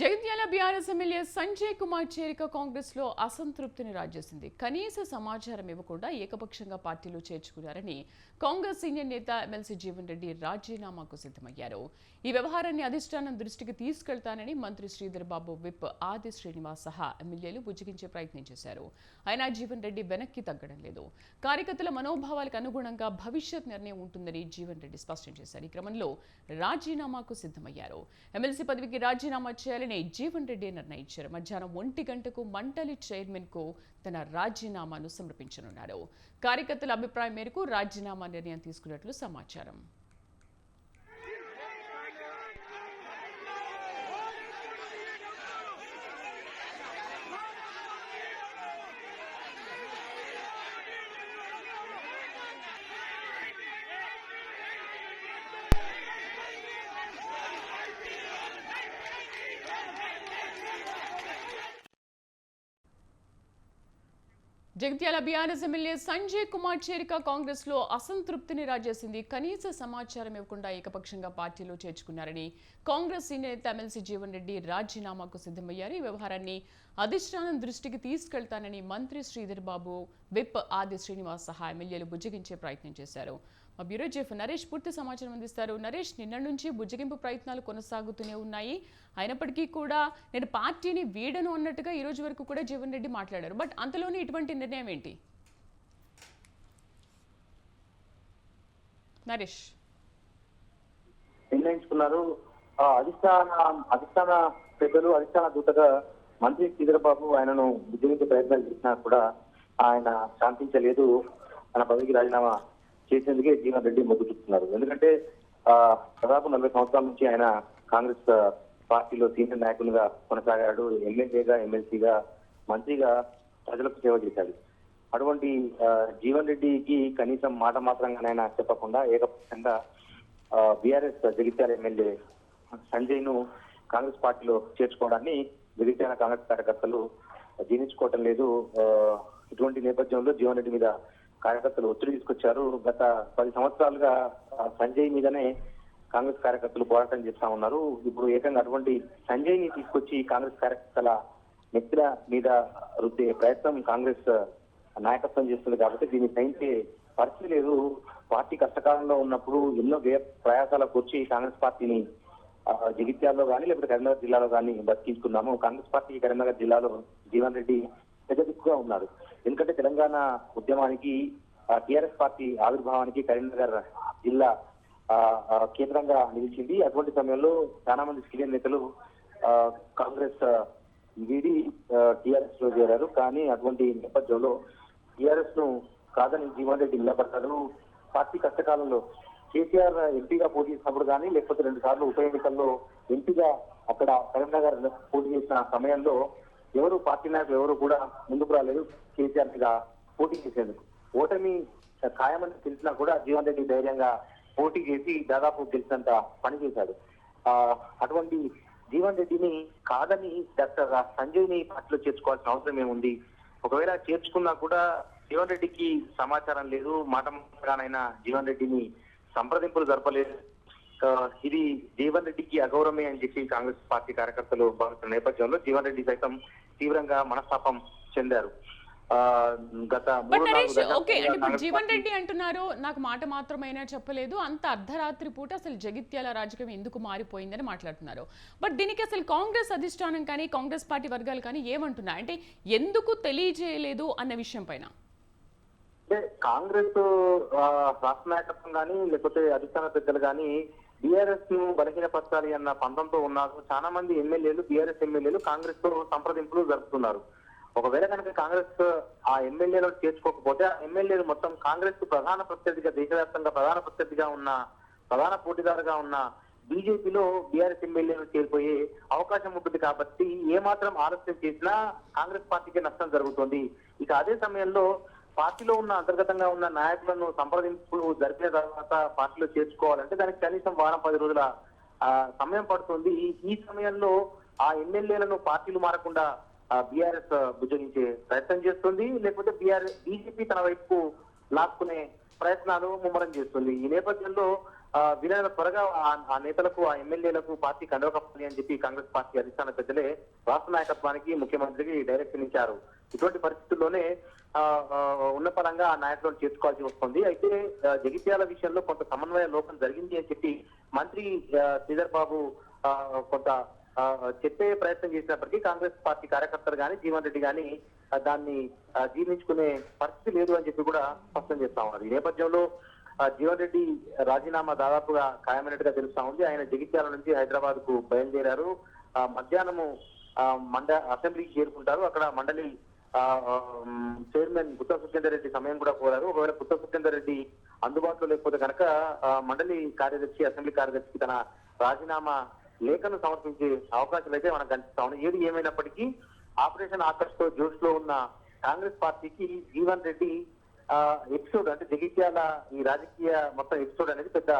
Jagtial BRS MLA Sanjay Kumar చేరిక కాంగ్రెస్లో అసంతృప్తిని రాజేసింది. కనీస సమాచారం ఇవ్వకుండా ఏకపక్షంగా పార్టీలో చేర్చుకున్నారని కాంగ్రెస్ సీనియర్ నేత ఎమ్మెల్సీ జీవన్ రెడ్డి రాజీనామాకు సిద్ధమయ్యారు. ఈ వ్యవహారాన్ని అధిష్టానం దృష్టికి తీసుకెళ్తానని మంత్రి శ్రీధర్ బాబు విప్ ఆది శ్రీనివాస్ సహా ఎమ్మెల్యేలు బుజ్జగించే ప్రయత్నం చేశారు. అయినా జీవన్ రెడ్డి వెనక్కి తగ్గడం లేదు. కార్యకర్తల మనోభావాలకు అనుగుణంగా భవిష్యత్ నిర్ణయం ఉంటుందని జీవన్ రెడ్డి స్పష్టం చేశారు. ఈ క్రమంలో రాజీనామాకు సిద్ధమయ్యారు. ఎమ్మెల్సీ పదవికి రాజీనామా చేయాలి చేయాలని జీవన్ రెడ్డి నిర్ణయించారు. మధ్యాహ్నం ఒంటి గంటకు మండలి చైర్మన్కు తన రాజీనామాను సమర్పించనున్నారు కార్యకర్తల అభిప్రాయం మేరకు రాజీనామా నిర్ణయం తీసుకున్నట్లు సమాచారం. జగిత్యాల బీఆర్ఎస్ ఎమ్మెల్యే సంజయ్ కుమార్ చేరిక కాంగ్రెస్లో అసంతృప్తిని రాజేసింది. కనీస సమాచారం ఇవ్వకుండా ఏకపక్షంగా పార్టీలో చేర్చుకున్నారని కాంగ్రెస్ సీనియర్ నేత ఎమ్మెల్సీ జీవన్ రెడ్డి రాజీనామాకు సిద్ధమయ్యారు. ఈ వ్యవహారాన్ని అధిష్టానం దృష్టికి తీసుకెళ్తానని మంత్రి శ్రీధర్ బాబు విప్ ఆది శ్రీనివాస్ సహా ఎమ్మెల్యేలు బుజ్జగించే ప్రయత్నం చేశారు. మా బ్యూరో చీఫ్ నరేష్ పూర్తి సమాచారం అందిస్తారు. నరేష్ నిన్న నుంచి బుజ్జగింపు ప్రయత్నాలు కొనసాగుతూనే ఉన్నాయి. అయినప్పటికీ కూడా నేను పార్టీని వీడను అన్నట్టుగా ఈ రోజు వరకు కూడా జీవన్ రెడ్డి మాట్లాడారు. బట్ అంతలోనే ఇటువంటి నిర్ణయం ఏంటి? నరేష్. నిర్ణయించుకున్నారు. అధిష్టాన అధిష్టాన పెద్దలు అధిష్టాన దూతగా మంత్రి శ్రీధరబాబు ఆయనను ఉద్యోగించే ప్రయత్నాలు చేసినా కూడా ఆయన శాంతించలేదు. తన పదవికి రాజీనామా చేసేందుకే జీవన్ రెడ్డి మొగ్గు చూపుతున్నారు. ఎందుకంటే ఆ దాదాపు నలభై సంవత్సరాల నుంచి ఆయన కాంగ్రెస్ పార్టీలో సీనియర్ నాయకులుగా కొనసాగాడు. ఎమ్మెల్యేగా ఎమ్మెల్సీగా మంత్రిగా ప్రజలకు సేవ చేశాడు. అటువంటి జీవన్ రెడ్డికి కనీసం మాట మాత్రంగానైనా చెప్పకుండా ఏకపక్షంగా బీఆర్ఎస్ జగిత్యాల ఎమ్మెల్యే సంజయ్ను కాంగ్రెస్ పార్టీలో చేర్చుకోవడాన్ని జగిత్యాల కాంగ్రెస్ కార్యకర్తలు జీర్ణించుకోవటం లేదు. ఆ, ఇటువంటి నేపథ్యంలో జీవన్ రెడ్డి మీద కార్యకర్తలు ఒత్తిడి తీసుకొచ్చారు. గత పది సంవత్సరాలుగా సంజయ్ మీదనే కాంగ్రెస్ కార్యకర్తలు పోరాటం చేస్తా ఉన్నారు. ఇప్పుడు ఏకంగా అటువంటి సంజయ్ని తీసుకొచ్చి కాంగ్రెస్ కార్యకర్తల నెత్తిల మీద రుద్దే ప్రయత్నం కాంగ్రెస్ నాయకత్వం చేస్తుంది కాబట్టి దీన్ని సహించే పరిస్థితి లేదు. పార్టీ కష్టకాలంలో ఉన్నప్పుడు ఎన్నో వ్యయ ప్రయాసాలకు వచ్చి కాంగ్రెస్ పార్టీని జగిత్యాల్లో కానీ లేకపోతే కరీంనగర్ జిల్లాలో కానీ బతికించుకున్నాము. కాంగ్రెస్ పార్టీ కరీంనగర్ జిల్లాలో జీవన్ రెడ్డి పెద్ద దిక్కుగా ఉన్నారు. ఎందుకంటే తెలంగాణ ఉద్యమానికి టిఆర్ఎస్ పార్టీ ఆవిర్భావానికి కరీంనగర్ జిల్లా కేంద్రంగా నిలిచింది. అటువంటి సమయంలో చాలా మంది సీనియర్ నేతలు కాంగ్రెస్ వీడి టిఆర్ఎస్లో చేరారు. కానీ అటువంటి నేపథ్యంలో టిఆర్ఎస్ను కాదని జీవన్ రెడ్డి నిలబడ్డారు. పార్టీ కష్టకాలంలో కేసీఆర్ ఎంపీగా పోటీ చేసినప్పుడు కానీ లేకపోతే రెండు సార్లు ఉప ఎన్నికల్లో ఎంపీగా అక్కడ కరీంనగర్ పోటీ చేసిన సమయంలో ఎవరు పార్టీ నాయకులు ఎవరు కూడా ముందుకు రాలేదు. కేసీఆర్ మీద పోటీ చేసేందుకు. ఓటమి ఖాయమని తెలిసినా కూడా జీవన్ రెడ్డి ధైర్యంగా పోటీ చేసి దాదాపు గెలిచినంత పని చేశాడు. ఆ, అటువంటి జీవన్ రెడ్డిని కాదని డాక్టర్ సంజయ్ని పార్టీలో చేర్చుకోవాల్సిన అవసరం ఏముంది? ఒకవేళ చేర్చుకున్నా కూడా జీవన్ రెడ్డికి సమాచారం లేదు. మాట మాటగానైనా జీవన్ రెడ్డిని సంప్రదింపులు జరపలేదు. ఇది జీవన్ రెడ్డికి అగౌరవమే అని చెప్పి కాంగ్రెస్ పార్టీ కార్యకర్తలు భావిస్తున్న నేపథ్యంలో జీవన్ రెడ్డి సైతం తీవ్రంగా మనస్తాపం చెందారు. గత ఓకే అంటే జీవన్ రెడ్డి అంటున్నారు నాకు మాట మాత్రమైనా చెప్పలేదు అంత అర్ధరాత్రి పూట అసలు జగిత్యాల రాజకీయం ఎందుకు మారిపోయిందని మాట్లాడుతున్నారు. బట్ దీనికి అసలు కాంగ్రెస్ అధిష్టానం కానీ కాంగ్రెస్ పార్టీ వర్గాలు కానీ ఏమంటున్నాయి? అంటే ఎందుకు తెలియజేయలేదు అన్న విషయం పైన? అంటే కాంగ్రెస్ రాష్ట్ర నాయకత్వం కానీ లేకపోతే అధిష్టాన పెద్దలు కానీ బీఆర్ఎస్ను బలహీనపరచాలి అన్న పంతంతో ఉన్నారు. చాలా మంది ఎమ్మెల్యేలు బీఆర్ఎస్ ఎమ్మెల్యేలు కాంగ్రెస్తో సంప్రదింపులు జరుపుతున్నారు. ఒకవేళ కనుక కాంగ్రెస్ ఆ ఎమ్మెల్యేలను చేర్చుకోకపోతే ఆ ఎమ్మెల్యేలు మొత్తం కాంగ్రెస్ ప్రధాన ప్రత్యర్థిగా దేశవ్యాప్తంగా ప్రధాన ప్రత్యర్థిగా ఉన్న ప్రధాన పోటీదారుగా ఉన్న బీజేపీలో బీఆర్ఎస్ ఎమ్మెల్యేలు చేరిపోయే అవకాశం ఉంటుంది కాబట్టి ఏ మాత్రం ఆలస్యం చేసినా కాంగ్రెస్ పార్టీకి నష్టం జరుగుతుంది. ఇక అదే సమయంలో పార్టీలో ఉన్న అంతర్గతంగా ఉన్న నాయకులను సంప్రదింపులు జరిపిన తర్వాత పార్టీలో చేర్చుకోవాలంటే దానికి కనీసం వారం పది రోజుల ఆ, సమయం పడుతుంది. ఈ- ఈ సమయంలో ఆ ఎమ్మెల్యేలను పార్టీలు మారకుండా బీఆర్ఎస్ భుజగించే ప్రయత్నం చేస్తుంది. లేకపోతే బీఆర్ఎస్ బీజేపీ తన వైపు లాక్కునే ప్రయత్నాలు ముమ్మరం చేస్తుంది. ఈ నేపథ్యంలో ఆ, వీలైన త్వరగా ఆ- ఆ నేతలకు ఆ ఎమ్మెల్యేలకు పార్టీ కండవ అని చెప్పి కాంగ్రెస్ పార్టీ అధిష్టాన పెద్దలే రాష్ట్ర నాయకత్వానికి ముఖ్యమంత్రికి డైరెక్షన్ ఇచ్చారు. ఇటువంటి పరిస్థితుల్లోనే ఆ, ఉన్న పరంగా ఆ నాయకులను చేర్చుకోవాల్సి వస్తుంది. అయితే జగిత్యాల విషయంలో కొంత సమన్వయ లోపం జరిగింది అని చెప్పి మంత్రి శ్రీధర్ బాబు ఆ, కొంత ఆ, చెప్పే ప్రయత్నం చేసినప్పటికీ కాంగ్రెస్ పార్టీ కార్యకర్తలు కానీ జీవన్ రెడ్డి కానీ దాన్ని జీర్ణించుకునే పరిస్థితి లేదు అని చెప్పి కూడా స్పష్టం చేస్తా ఉన్నారు. ఈ నేపథ్యంలో ఆ, జీవన్ రెడ్డి రాజీనామా దాదాపుగా ఖాయమైనట్టుగా తెలుస్తా ఉంది. ఆయన జగిత్యాల నుంచి హైదరాబాద్కు బయలుదేరారు. ఆ, మధ్యాహ్నము ఆ, మండ అసెంబ్లీకి చేరుకుంటారు. అక్కడ మండలి చైర్మన్ గుత్త సుఖేందర్ రెడ్డి సమయం కూడా కోరారు. ఒకవేళ గుత్త సుఖేందర్ రెడ్డి అందుబాటులో లేకపోతే కనుక మండలి కార్యదర్శి అసెంబ్లీ కార్యదర్శికి తన రాజీనామా లేఖను సమర్పించే అవకాశాలు అయితే మనకు కనిపిస్తా ఉన్నాయి. ఏది ఏమైనప్పటికీ ఆపరేషన్ ఆకర్ష్తో జోష్లో ఉన్న కాంగ్రెస్ పార్టీకి జీవన్ రెడ్డి ఎపిసోడ్ అంటే జగిత్యాల ఈ రాజకీయ మొత్తం ఎపిసోడ్ అనేది పెద్ద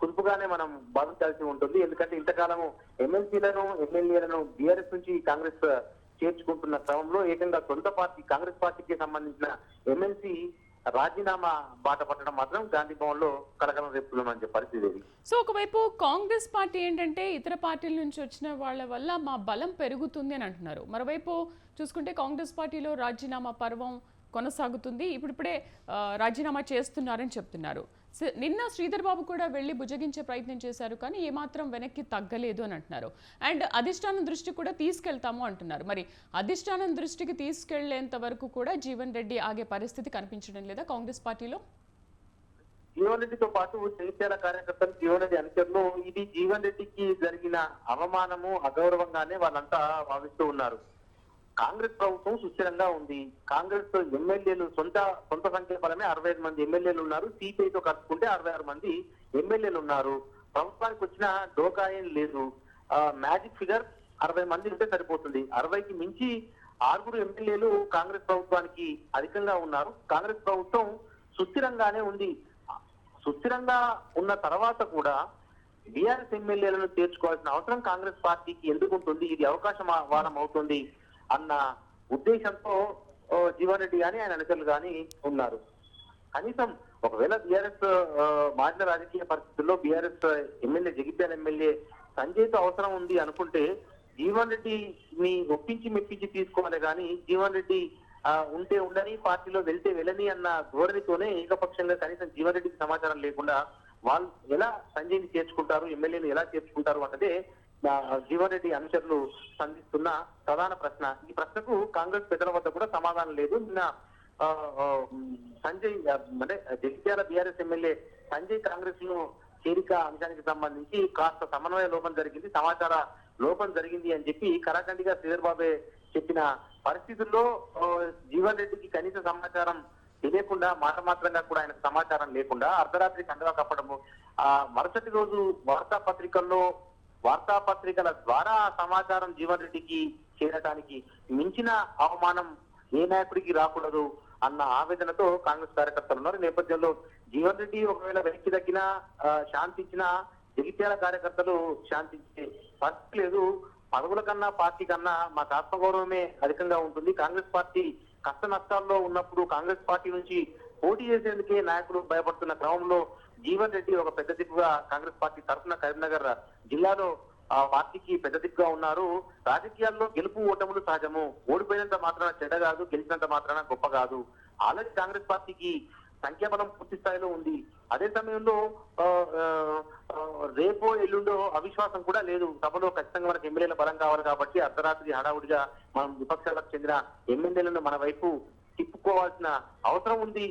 కుదుపుగానే మనం భావించాల్సి ఉంటుంది. ఎందుకంటే ఇంతకాలము ఎమ్మెల్సీలను ఎమ్మెల్యేలను బీఆర్ఎస్ నుంచి కాంగ్రెస్ చేర్చుకుంటున్న క్రమంలో ఏకంగా సొంత పార్టీ కాంగ్రెస్ పార్టీకి సంబంధించిన ఎమ్మెల్సీ రాజీనామా బాట పట్టడం మాత్రం గాంధీ భవన్లో కలకలం రేపుతుందని పరిస్థితి సో ఒకవైపు కాంగ్రెస్ పార్టీ ఏంటంటే ఇతర పార్టీల నుంచి వచ్చిన వాళ్ళ వల్ల మా బలం పెరుగుతుంది అని అంటున్నారు. మరోవైపు చూసుకుంటే కాంగ్రెస్ పార్టీలో రాజీనామా పర్వం కొనసాగుతుంది. ఇప్పుడిప్పుడే రాజీనామా చేస్తున్నారని చెప్తున్నారు. నిన్న శ్రీధర్ బాబు కూడా వెళ్ళి భుజగించే ప్రయత్నం చేశారు కానీ ఏమాత్రం వెనక్కి తగ్గలేదు అని అంటున్నారు. అండ్ అధిష్టానం దృష్టి కూడా తీసుకెళ్తాము అంటున్నారు. మరి అధిష్టానం దృష్టికి తీసుకెళ్ళేంత వరకు కూడా జీవన్ రెడ్డి ఆగే పరిస్థితి కనిపించడం లేదా కాంగ్రెస్ పార్టీలో? జీవన్ రెడ్డితో పాటు జగిత్యాల కార్యకర్తలు జీవన్ రెడ్డి అనుచరులు ఇది జీవన్ రెడ్డికి జరిగిన అవమానము అగౌరవంగానే వాళ్ళంతా భావిస్తూ ఉన్నారు. కాంగ్రెస్ ప్రభుత్వం సుస్థిరంగా ఉంది. కాంగ్రెస్ ఎమ్మెల్యేలు సొంత సొంత సంఖ్య పరమే అరవై ఐదు మంది ఎమ్మెల్యేలు ఉన్నారు. సిపిఐతో కలుపుకుంటే అరవై ఆరు మంది ఎమ్మెల్యేలు ఉన్నారు. ప్రభుత్వానికి వచ్చిన డోకా ఏం లేదు. మ్యాజిక్ ఫిగర్ అరవై మంది ఉంటే సరిపోతుంది. అరవైకి మించి ఆరుగురు ఎమ్మెల్యేలు కాంగ్రెస్ ప్రభుత్వానికి అధికంగా ఉన్నారు. కాంగ్రెస్ ప్రభుత్వం సుస్థిరంగానే ఉంది. సుస్థిరంగా ఉన్న తర్వాత కూడా బీఆర్ఎస్ ఎమ్మెల్యేలను చేర్చుకోవాల్సిన అవసరం కాంగ్రెస్ పార్టీకి ఎందుకు ఉంటుంది ఇది అవకాశం వారం అవుతుంది. అన్న ఉద్దేశంతో జీవన్ రెడ్డి గాని ఆయన అనుచరులు గాని ఉన్నారు. కనీసం ఒకవేళ బీఆర్ఎస్ మారిన రాజకీయ పరిస్థితుల్లో బీఆర్ఎస్ ఎమ్మెల్యే జగిత్యాల ఎమ్మెల్యే సంజయ్తో అవసరం ఉంది అనుకుంటే జీవన్ రెడ్డిని ఒప్పించి మెప్పించి తీసుకోవాలి కానీ జీవన్ రెడ్డి ఉంటే ఉండని పార్టీలో వెళ్తే వెళ్ళని అన్న ధోరణితోనే ఏకపక్షంగా కనీసం జీవన్ రెడ్డికి సమాచారం లేకుండా వాళ్ళు ఎలా సంజయ్ని చేర్చుకుంటారు ఎమ్మెల్యేని ఎలా చేర్చుకుంటారు అన్నదే జీవన్ రెడ్డి అనుచరులు సంధిస్తున్న ప్రధాన ప్రశ్న. ఈ ప్రశ్నకు కాంగ్రెస్ పెద్దల వద్ద కూడా సమాధానం లేదు. నిన్న ఆ, సంజయ్ అంటే జగిత్యాల బీఆర్ఎస్ ఎమ్మెల్యే సంజయ్ కాంగ్రెస్ను చేరిక అంశానికి సంబంధించి కాస్త సమన్వయ లోపం జరిగింది సమాచార లోపం జరిగింది అని చెప్పి కరాఖండిగా శ్రీధర్ బాబే చెప్పిన పరిస్థితుల్లో ఆ, జీవన్ రెడ్డికి కనీస సమాచారం తెలియకుండా మాట మాత్రంగా కూడా ఆయనకు సమాచారం లేకుండా అర్ధరాత్రి కండవా కప్పడము ఆ మరుసటి రోజు వార్తాపత్రికల్లో వార్తాపత్రికల ద్వారా సమాచారం జీవన్ రెడ్డికి చేరటానికి మించిన అవమానం ఏ నాయకుడికి రాకూడదు అన్న ఆవేదనతో కాంగ్రెస్ కార్యకర్తలు ఉన్నారు. నేపథ్యంలో జీవన్ రెడ్డి ఒకవేళ వెనక్కి తగ్గినా శాంతించిన శాంతించినా జగిత్యాల కార్యకర్తలు శాంతించే పరిస్థితి లేదు. పదవుల కన్నా పార్టీ కన్నా మాకు ఆత్మగౌరవమే అధికంగా ఉంటుంది. కాంగ్రెస్ పార్టీ కష్ట నష్టాల్లో ఉన్నప్పుడు కాంగ్రెస్ పార్టీ నుంచి పోటీ చేసేందుకే నాయకులు భయపడుతున్న క్రమంలో జీవన్ రెడ్డి ఒక పెద్ద దిక్కుగా కాంగ్రెస్ పార్టీ తరఫున కరీంనగర్ జిల్లాలో ఆ పార్టీకి పెద్ద దిక్కుగా ఉన్నారు. రాజకీయాల్లో గెలుపు ఓటములు సహజము. ఓడిపోయినంత మాత్రాన చెడ్డ కాదు గెలిచినంత మాత్రాన గొప్ప కాదు. ఆల్రెడీ కాంగ్రెస్ పార్టీకి సంఖ్యాబలం పూర్తి స్థాయిలో ఉంది. అదే సమయంలో రేపో ఎల్లుండో అవిశ్వాసం కూడా లేదు. సభలో ఖచ్చితంగా మనకు ఎమ్మెల్యేల బలం కావాలి కాబట్టి అర్ధరాత్రి హడావుడిగా మనం విపక్షాలకు చెందిన ఎమ్మెల్యేలను మన వైపు తిప్పుకోవాల్సిన అవసరం ఉంది.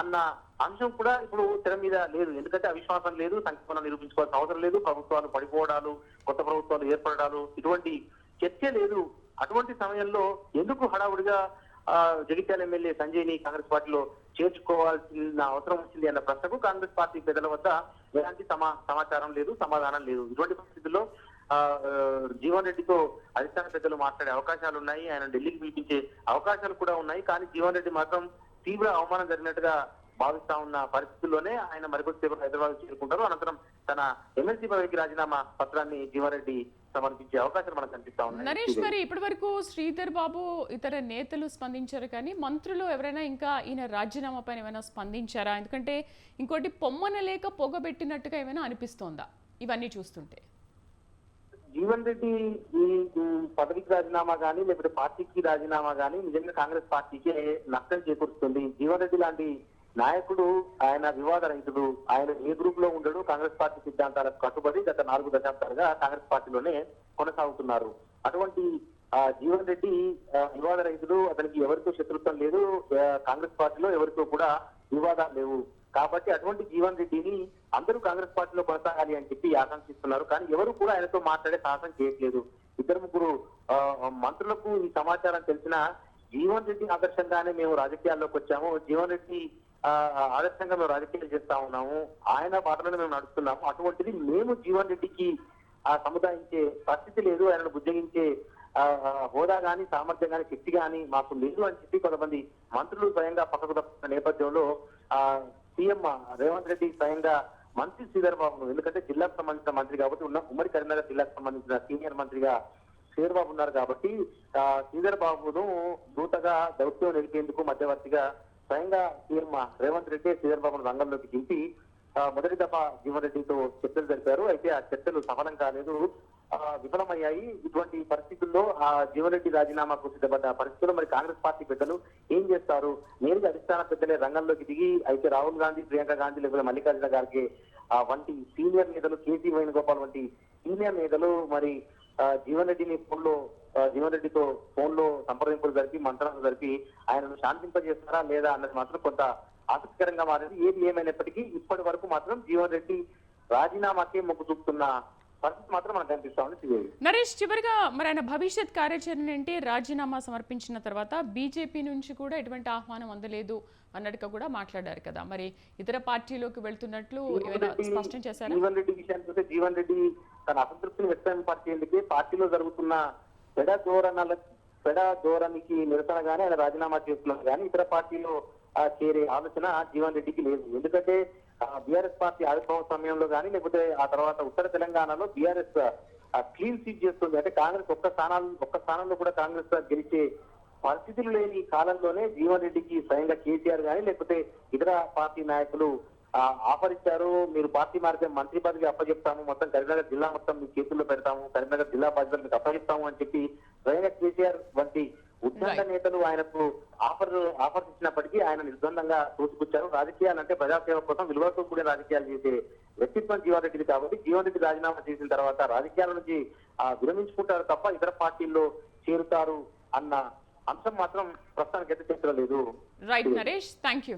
అన్న అంశం కూడా ఇప్పుడు తెర మీద లేదు. ఎందుకంటే అవిశ్వాసం లేదు సంక్షేమం నిరూపించుకోవాల్సిన అవసరం లేదు ప్రభుత్వాలు పడిపోవడాలు కొత్త ప్రభుత్వాలు ఏర్పడడాలు ఇటువంటి చర్చ లేదు. అటువంటి సమయంలో ఎందుకు హడావుడిగా జగిత్యాల ఎమ్మెల్యే సంజయ్ని కాంగ్రెస్ పార్టీలో చేర్చుకోవాల్సిన అవసరం వచ్చింది అన్న ప్రశ్నకు కాంగ్రెస్ పార్టీ పెద్దల వద్ద ఎలాంటి సమా సమాచారం లేదు సమాధానం లేదు. ఇటువంటి పరిస్థితుల్లో జీవన్ రెడ్డితో అధిష్టాన పెద్దలు మాట్లాడే అవకాశాలు ఉన్నాయి ఆయన ఢిల్లీకి పిలిపించే అవకాశాలు కూడా ఉన్నాయి. కానీ జీవన్ రెడ్డి మాత్రం తీవ్ర అవమానం జరిగినట్టుగా భావిస్తా ఉన్న పరిస్థితుల్లోనే ఆయన మరికొద్దిసేపు హైదరాబాద్ చేరుకుంటారు. అనంతరం తన ఎమ్మెల్సీ పదవికి రాజీనామా పత్రాన్ని జీవన్ రెడ్డి సమర్పించే అవకాశాలు మనకు కనిపిస్తా ఉన్నాయి. నరేష్ మరి ఇప్పటి వరకు శ్రీధర్ బాబు ఇతర నేతలు స్పందించారు కానీ మంత్రులు ఎవరైనా ఇంకా ఈయన రాజీనామా పైన ఏమైనా స్పందించారా? ఎందుకంటే ఇంకోటి పొమ్మన లేక పొగబెట్టినట్టుగా ఏమైనా అనిపిస్తోందా? ఇవన్నీ చూస్తుంటే. జీవన్ రెడ్డి ఈ పదవికి రాజీనామా కానీ లేకపోతే పార్టీకి రాజీనామా కానీ నిజంగా కాంగ్రెస్ పార్టీకే నష్టం చేకూరుస్తుంది. జీవన్ రెడ్డి లాంటి నాయకుడు ఆయన వివాద రహితుడు ఆయన ఏ గ్రూప్లో ఉండడు కాంగ్రెస్ పార్టీ సిద్ధాంతాలకు కట్టుబడి గత నాలుగు దశాబ్దాలుగా కాంగ్రెస్ పార్టీలోనే కొనసాగుతున్నారు. అటువంటి ఆ, జీవన్ రెడ్డి వివాద రహితుడు అతనికి ఎవరితో శత్రుత్వం లేదు కాంగ్రెస్ పార్టీలో ఎవరితో కూడా వివాదాలు లేవు. కాబట్టి అటువంటి జీవన్ రెడ్డిని అందరూ కాంగ్రెస్ పార్టీలో కొనసాగాలి అని చెప్పి ఆకాంక్షిస్తున్నారు. కానీ ఎవరు కూడా ఆయనతో మాట్లాడే సాహసం చేయట్లేదు. ఇద్దరు ముగ్గురు ఆ, మంత్రులకు ఈ సమాచారం తెలిసిన జీవన్ రెడ్డి ఆదర్శంగానే మేము రాజకీయాల్లోకి వచ్చాము. జీవన్ రెడ్డి ఆదర్శంగా మేము రాజకీయాలు చేస్తా ఉన్నాము. ఆయన బాటలను మేము నడుస్తున్నాము అటువంటిది మేము జీవన్ రెడ్డికి సముదాయించే పరిస్థితి లేదు. ఆయనను బుజ్జగించే ఆ, హోదా గాని సామర్థ్యం గాని శక్తి గాని మాకు లేదు అని చెప్పి కొంతమంది మంత్రులు స్వయంగా పక్కకు తప్పుతున్న నేపథ్యంలో ఆ సీఎం రేవంత్ రెడ్డి స్వయంగా మంత్రి శ్రీధర్ బాబు ఎందుకంటే జిల్లాకు సంబంధించిన మంత్రి కాబట్టి ఉన్న ఉమ్మడి కరీంనగర్ జిల్లాకు సంబంధించిన సీనియర్ మంత్రిగా శ్రీధర్ బాబు ఉన్నారు కాబట్టి ఆ శ్రీధర్ బాబును దూతగా దౌత్యం నిలిపేందుకు మధ్యవర్తిగా స్వయంగా సీఎం రేవంత్ రెడ్డి శ్రీధర్ బాబును రంగంలోకి దింపి మొదటి దఫా జీవన్ రెడ్డితో చర్చలు జరిపారు. అయితే ఆ చర్చలు సఫలం కాలేదు. విఫలమయ్యాయి. ఇటువంటి పరిస్థితుల్లో ఆ జీవన్ రెడ్డి రాజీనామాకు సిద్ధపడ్డ పరిస్థితుల్లో మరి కాంగ్రెస్ పార్టీ పెద్దలు ఏం చేస్తారు? నేరుగా అధిష్టాన పెద్దలే రంగంలోకి దిగి అయితే రాహుల్ గాంధీ ప్రియాంక గాంధీ లేకపోతే మల్లికార్జున గారికి ఆ వంటి సీనియర్ నేతలు కేసీ వేణుగోపాల్ వంటి సీనియర్ నేతలు మరి ఆ, జీవన్ రెడ్డిని ఫోన్లో జీవన్ రెడ్డితో ఫోన్లో సంప్రదింపులు జరిపి మంత్రాలు జరిపి ఆయనను శాంతింపజేస్తారా లేదా అన్నది మాత్రం కొంత ఆసక్తికరంగా మారింది. ఏది ఏమైనప్పటికీ ఇప్పటి వరకు మాత్రం జీవన్ రెడ్డి రాజీనామాకే మొగ్గు చూపుతున్న పరిస్థితి మాత్రం మనకు నరేష్ చివరిగా మరి ఆయన భవిష్యత్ కార్యాచరణ ఏంటి? రాజీనామా సమర్పించిన తర్వాత బీజేపీ నుంచి కూడా ఎటువంటి ఆహ్వానం అందలేదు అన్నట్టుగా కూడా మాట్లాడారు కదా. మరి ఇతర పార్టీలోకి వెళ్తున్నట్లు ఏమైనా స్పష్టం చేశారా? జీవన్ రెడ్డి విషయానికి వస్తే జీవన్ రెడ్డి తన అసంతృప్తిని వ్యక్తం పరిచేందుకే పార్టీలో జరుగుతున్న పెడ ధోరణల పెడ ధోరణికి నిరసనగానే ఆయన రాజీనామా చేస్తున్నారు. కానీ ఇతర పార్టీలో చేరే ఆలోచన జీవన్ రెడ్డికి లేదు. ఎందుకంటే బీఆర్ఎస్ పార్టీ ఆవిర్భావం సమయంలో కానీ లేకపోతే ఆ తర్వాత ఉత్తర తెలంగాణలో బీఆర్ఎస్ క్లీన్ సీట్ చేస్తుంది. అంటే కాంగ్రెస్ ఒక్క స్థానాలు ఒక్క స్థానంలో కూడా కాంగ్రెస్ గెలిచే పరిస్థితులు లేని కాలంలోనే జీవన్ రెడ్డికి స్వయంగా కేసీఆర్ కానీ లేకపోతే ఇతర పార్టీ నాయకులు ఆ, ఆఫర్ ఇచ్చారు మీరు పార్టీ మారితే మంత్రి పదవి అప్పచెప్తాము మొత్తం కరీంనగర్ జిల్లా మొత్తం మీ చేతుల్లో పెడతాము. కరీంనగర్ జిల్లా బాధ్యతలు మీకు అప్పచెప్తాము అని చెప్పి స్వయంగా కేసీఆర్ వంటి ఉద్దండ. నేతలు ఆయనకు ఆఫర్ ఆఫర్ ఇచ్చినప్పటికీ ఆయన నిర్బంధంగా తోసిపుచ్చారు రాజకీయాలు అంటే ప్రజాసేవ కోసం విలువలతో కూడిన రాజకీయాలు చేసే వ్యక్తిత్వం జీవన్ రెడ్డిది కాబట్టి జీవన్ రెడ్డి రాజీనామా చేసిన తర్వాత రాజకీయాల నుంచి ఆ, విరమించుకుంటారు తప్ప ఇతర పార్టీల్లో చేరుతారు అన్న అంశం మాత్రం ప్రస్తుతానికి అయితే లేదు రైట్ నరేష్. Thank you